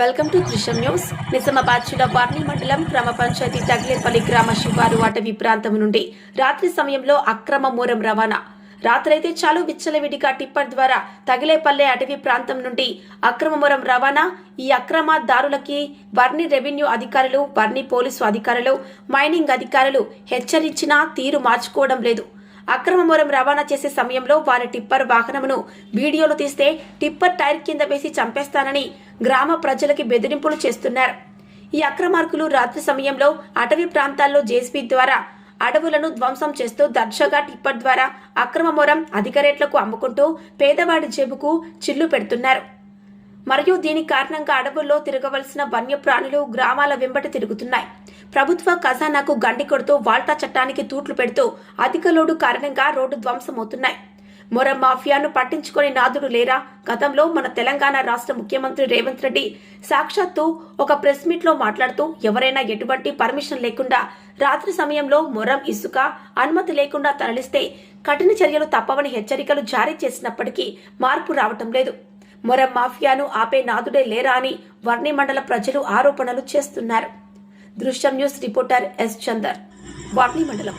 Welcome to Trisham news. Nizamabad Varni మండలం గ్రామ పంచాయతీ తగిలేపల్లి గ్రామ శివారు అటవీ ప్రాంతం నుండి రాత్రి సమయంలో అక్రమ మూరం రవాణా. రాత్రైతే చాలు విచ్చలవిడిగా టిప్పర్ ద్వారా తగిలేపల్లె అటవీ ప్రాంతం నుండి అక్రమ మూరం రవాణా. ఈ అక్రమ దారులకి వర్ణి రెవెన్యూ అధికారులు వర్ణి పోలీసు అధికారులు మైనింగ్ అధికారులు హెచ్చరించినా తీరు మార్చుకోవడం లేదు. అక్రమ మొరం రవాణా చేసే సమయంలో వారి టిప్పర్ వాహనమును వీడియోలు తీస్తే టిప్పర్ టైర్ కింద వేసి చంపేస్తానని గ్రామ ప్రజలకి బెదిరింపులు చేస్తున్నారు. ఈ అక్రమార్కులు రాత్రి సమయంలో అటవీ ప్రాంతాల్లో జేసీబీ ద్వారా అడవులను ధ్వంసం చేస్తూ దర్జాగా టిప్పర్ ద్వారా అక్రమ మొరం అధిక రేట్లకు అమ్ముకుంటూ పేదవాడి జేబుకు చిల్లు పెడుతున్నారు. మరియు దీని కారణంగా అడవుల్లో తిరగవలసిన వన్యప్రాణులు గ్రామాల వెంబట తిరుగుతున్నాయి. ప్రభుత్వ ఖజానాకు గండి కొడుతూ వాల్టా చట్టానికి తూట్లు పెడుతూ అధిక లోడు కారణంగా రోడ్డు ధ్వంసమవుతున్నాయి. మొర మాఫియాను పట్టించుకొని నాదుడు లేరా? గతంలో మన తెలంగాణ రాష్ట్ర ముఖ్యమంత్రి రేవంత్ రెడ్డి సాక్షాత్తు ఒక ప్రెస్ మీట్లో మాట్లాడుతూ ఎవరైనా ఎటువంటి పర్మిషన్ లేకుండా రాత్రి సమయంలో మొరం ఇసుక అనుమతి లేకుండా తరలిస్తే కఠిన చర్యలు తప్పవని హెచ్చరికలు జారీ చేసినప్పటికీ మార్పు రావటం లేదు. మొరం మాఫియాను ఆపే నాదుడే లేరా అని వర్ణి మండల ప్రజలు ఆరోపణలు చేస్తున్నారు. దృశ్యం news reporter S Chandar. Varni మండలం